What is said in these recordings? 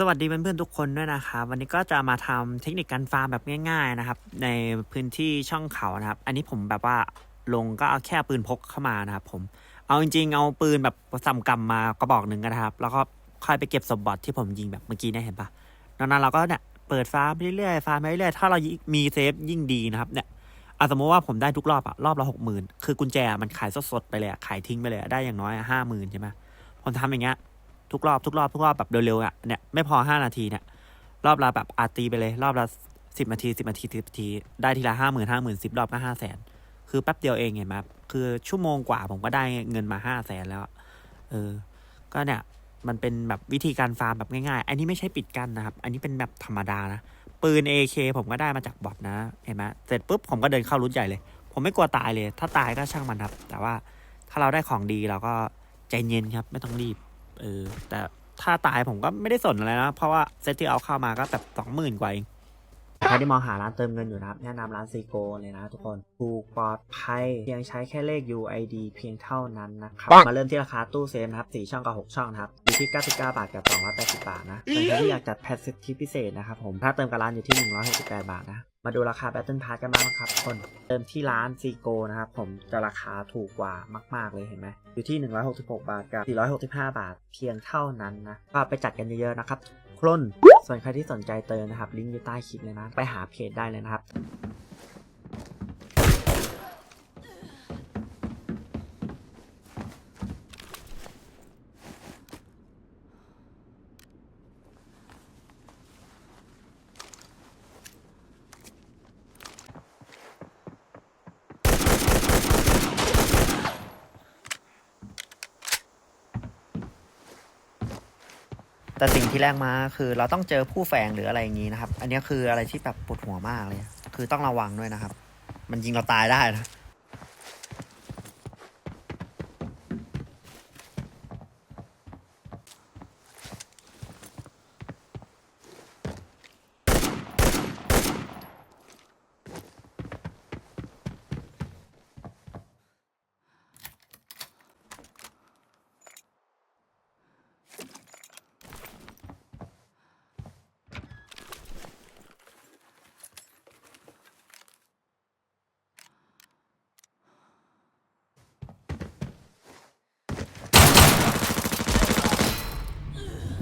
สวัสดีเพื่อนๆทุกคนด้วยนะครับวันนี้ก็จะมาทำเทคนิคการฟาร์มแบบง่าย ๆนะครับ ในพื้นที่ช่องเขานะครับ อันนี้ผมแบบว่าลงก็เอาแค่ปืนพกเข้ามานะครับ ผม เอาจริงๆ เอาปืนแบบสัมกำมากระบอกหนึ่งก็นะครับ แล้วก็ค่อยไปเก็บสมบัติที่ผมยิงแบบเมื่อกี้เนี่ยเห็นปะดังนั้นเราก็เนี่ยเปิดฟาร์มเรื่อยๆฟาร์มไปเรื่อยๆถ้าเรามีเซฟยิ่งดีนะครับเนี่ยอะสมมติว่าผมได้ทุกรอบอะรอบละหกหมื่นคือกุญแจมันขายสดๆไปเลยขายทิ้งไปเลยได้อย่างน้อยห้าหมื่นใช่ไหมผมทำอย่างเงี้ย ทุกรอบทุกรอบทุกรอบแบบเร็วๆอะเนี่ยไม่พอห้านาทีเนี่ยรอบละแบบอาตีไปเลย รอบละสิบนาทีสิบนาทีสิบนาที ได้ทีละห้าหมื่นห้าหมื่นสิบรอบก็ห้าแสนคือแป๊บเดียวเองเห็นไหมาคือชั่วโมงกว่าผมก็ได้เงินมาห้าแสนแล้ว เออ ก็เนี่ยมันเป็นแบบวิธีการฟาร์มแบบง่ายๆ อันนี้ไม่ใช่ปิดกันนะครับ อันนี้เป็นแบบธรรมดานะ ปืน AK ผมก็ได้มาจากบอทนะ เห็นไหมเสร็จปุ๊บผมก็เดินเข้ารุ่นใหญ่เลย ผมไม่กลัวตายเลย ถ้าตายก็ช่างมันครับ แต่ว่าถ้าเราได้ของดีเราก็ใจเย็นครับ ไม่ต้องรีบ เออแต่ถ้าตายผมก็ไม่ได้สนอะไรนะ เพราะว่าเซตที่เอาเข้ามาก็แบบสองหมื่นกว่าเอง ใครที่มองหาร้านเติมเงินอยู่นะครับแนะนำร้านซีโกเลยนะทุกคน ถูกปลอดภัยเพียงใช้แค่เลข UID เพียงเท่านั้นนะครับ มาเริ่มที่ราคาตู้เซฟนะครับ4ช่องกับ 6 ช่องนะครับอยู่ที่ 99 บาทกับ 280 บาทนะส่วนใครที่อยากจัดแพ็คสิทธิพิเศษนะครับผมถ้าเติมกับร้านอยู่ที่ 168 บาทนะมาดูราคา Battle Pass กันบ้างนะครับทุกคนเติมที่ร้านซีโกนะครับผมจะราคาถูกกว่ามากๆเลยเห็นไหมอยู่ที่ 166 บาทกับ 465 บาทเพียงเท่านั้นนะก็ไปจัดกันเยอะๆนะครับ คลนส่วนใครที่สนใจเติมนะครับลิงก์อยู่ใต้คลิปเลยนะ ไปหาเพจได้เลยนะครับ แต่สิ่งที่แรกมาคือเราต้องเจอผู้แฝงหรืออะไรอย่างนี้นะครับ อันนี้คืออะไรที่แบบปวดหัวมากเลย คือต้องระวังด้วยนะครับ มันยิงเราตายได้นะ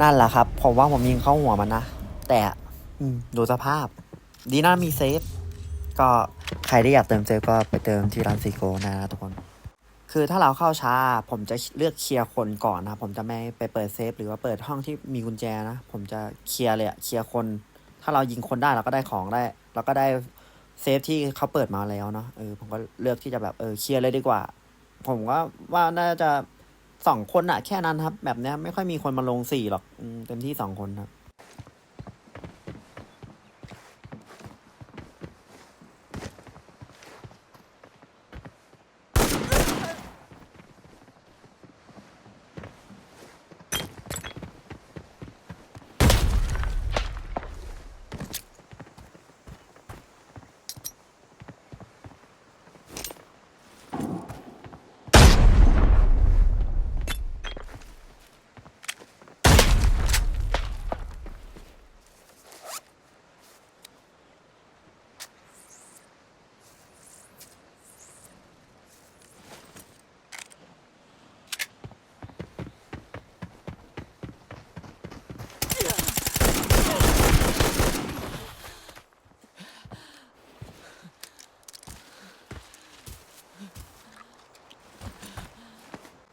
นั่นแหละครับ ผมว่าผมยิงเข้าหัวมันนะ แต่อืมดูสภาพ ดีน่ามีเซฟ ก็ใครที่อยากเติมเซฟก็ไปเติมที่ร้านซีโกนะทุกคน คือถ้าเราเข้าช้า ผมจะเลือกเคลียร์คนก่อนนะ ผมจะไม่ไปเปิดเซฟ หรือว่าเปิดห้องที่มีกุญแจนะ ผมจะเคลียร์เลยเคลียร์คน ถ้าเรายิงคนได้เราก็ได้ของได้ เราก็ได้เซฟที่เขาเปิดมาแล้วเนาะเออผมก็เลือกที่จะแบบเออเคลียร์เลยดีกว่า ผมว่าว่าน่าจะ สองคนอะแค่นั้นครับ แบบเนี้ยไม่ค่อยมีคนมาลงสี่หรอกเต็มที่สองคนครับ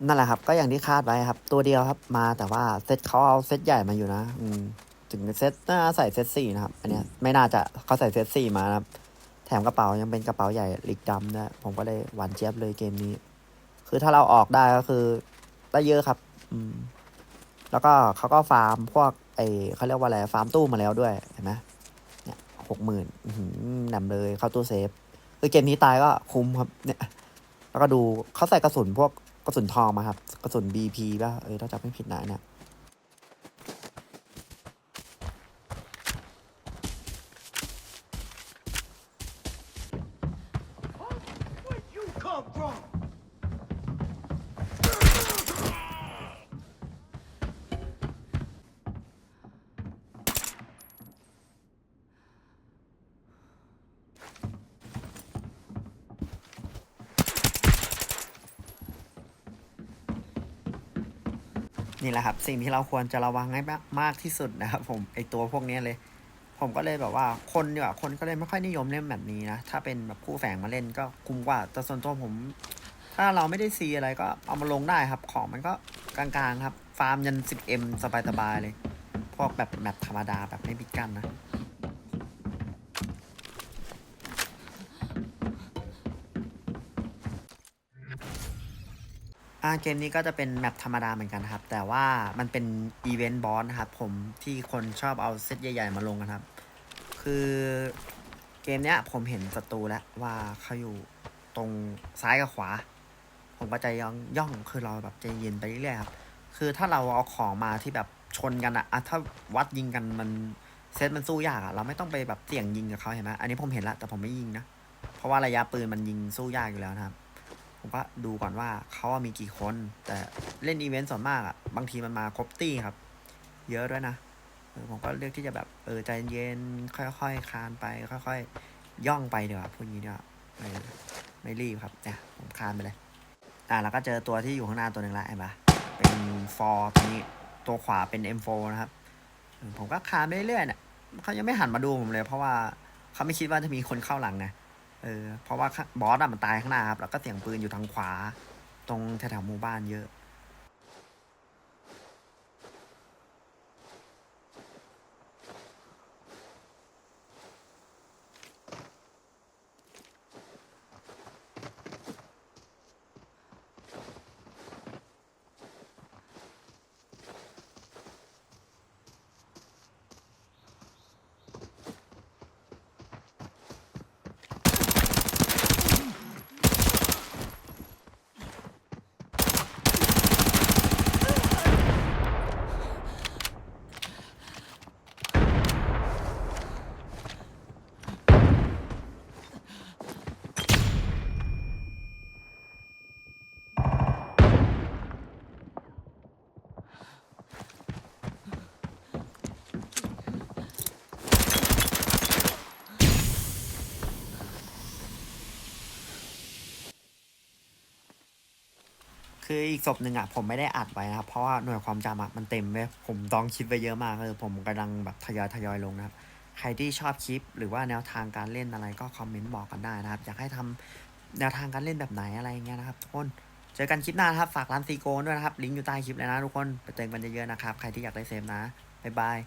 นั่นแหละครับ ก็อย่างที่คาดไว้ครับ ตัวเดียวครับมาแต่ว่าเซตเขาเอาเซตใหญ่มาอยู่นะ อืมถึงเซตน่าใส่เซตสี่นะครับ อันเนี้ยไม่น่าจะเขาใส่เซตสี่มานะครับ แถมกระเป๋ายังเป็นกระเป๋าใหญ่ลิกดำด้วยผมก็เลยหวานเจี๊ยบเลยเกมนี้ คือถ้าเราออกได้ก็คือได้เยอะครับ อืม แล้วก็เขาก็ฟาร์มพวกไอเขาเรียกว่าอะไรฟาร์มตู้มาแล้วด้วยเห็นไหมเนี่ยหกหมื่นนำเลยเข้าตู้เซฟคือเกมนี้ตายก็คุ้มครับ เนี่ย แล้วก็ดูเขาใส่กระสุนพวก กระสุนทองมาครับ กระสุน BP ป่ะ เออถ้าจำไม่ผิดนะเนี่ย นี่แหละครับ สิ่งที่เราควรจะระวังให้มากที่สุดนะครับ ผมไอตัวพวกนี้เลย ผมก็เลยแบบว่าคนเนี่ยคนก็เลยไม่ค่อยนิยมเล่นแบบนี้นะ ถ้าเป็นแบบคู่แฝงมาเล่นก็คุ้มกว่า แต่ส่วนตัวผม ถ้าเราไม่ได้ซีอะไรก็เอามาลงได้ครับ ของมันก็กลางๆครับ ฟาร์มยัน 10m สบายๆเลย พวกแบบแมปธรรมดาแบบไม่ปิดกันนะ อ่าเกมนี้ก็จะเป็นแมปธรรมดาเหมือนกันครับ แต่ว่ามันเป็นอีเวนต์บอสนะครับผมที่คนชอบเอาเซตใหญ่ ๆ มาลงกันครับ คือเกมเนี้ยผมเห็นศัตรูแล้วว่าเขาอยู่ตรงซ้ายกับขวา ผมก็ใจย่องย่องคือเราแบบใจเย็นไปเรื่อยๆครับ คือถ้าเราเอาของมาที่แบบชนกันอะอะถ้าวัดยิงกันมันเซตมันสู้ยากอะเราไม่ต้องไปแบบเสี่ยงยิงกับเขาเห็นไหมอันนี้ผมเห็นแล้วแต่ผมไม่ยิงนะ เพราะว่าระยะปืนมันยิงสู้ยากอยู่แล้วนะครับ ผมก็ดูก่อนว่าเขามีกี่คน แต่เล่นอีเวนต์ส่วนมากอะบางทีมันมาครบตี้ครับ เยอะด้วยนะผมก็เลือกที่จะแบบเออใจเย็นค่อยๆคานไป ค่อยๆ ย่องไปเดี๋ยวพูดงี้เดี๋ยวาเออไม่รีบครับเนี่ยผมคานไปเลย อ่าแล้วก็เจอตัวที่อยู่ข้างหน้าตัวหนึ่งละเห็นปะเป็นฟอร์ตัวนี้ตัวขวาเป็น M4 นะครับ ผมก็คานไปเรื่อยๆเนี่ยเขายังไม่หันมาดูผมเลย เพราะว่าเขาไม่คิดว่าจะมีคนเข้าหลังไง เออเพราะว่าบอสอะมันตายข้างหน้าครับแล้วก็เสียงปืนอยู่ทางขวา ตรงแถวๆหมู่บ้านเยอะ คืออีกศพหนึ่งอะผมไม่ได้อัดไว้นะครับ เพราะว่าหน่วยความจำอะมันเต็มเว้ยผมต้องคิดไปเยอะมากเลยผมกำลังแบบทยอยทยอยลงนะครับ ใครที่ชอบคลิป หรือว่าแนวทางการเล่นอะไรก็คอมเมนต์บอกกันได้นะครับ อยากให้ทำแนวทางการเล่นแบบไหนอะไรเงี้ยนะครับทุกคนเจอกันคลิปหน้านะครับ ฝากร้านซีโกนด้วยนะครับ ลิงก์อยู่ใต้คลิปเลยนะทุกคนไปเจอกันเยอะๆนะครับ ใครที่อยากได้เซฟนะบ๊ายบาย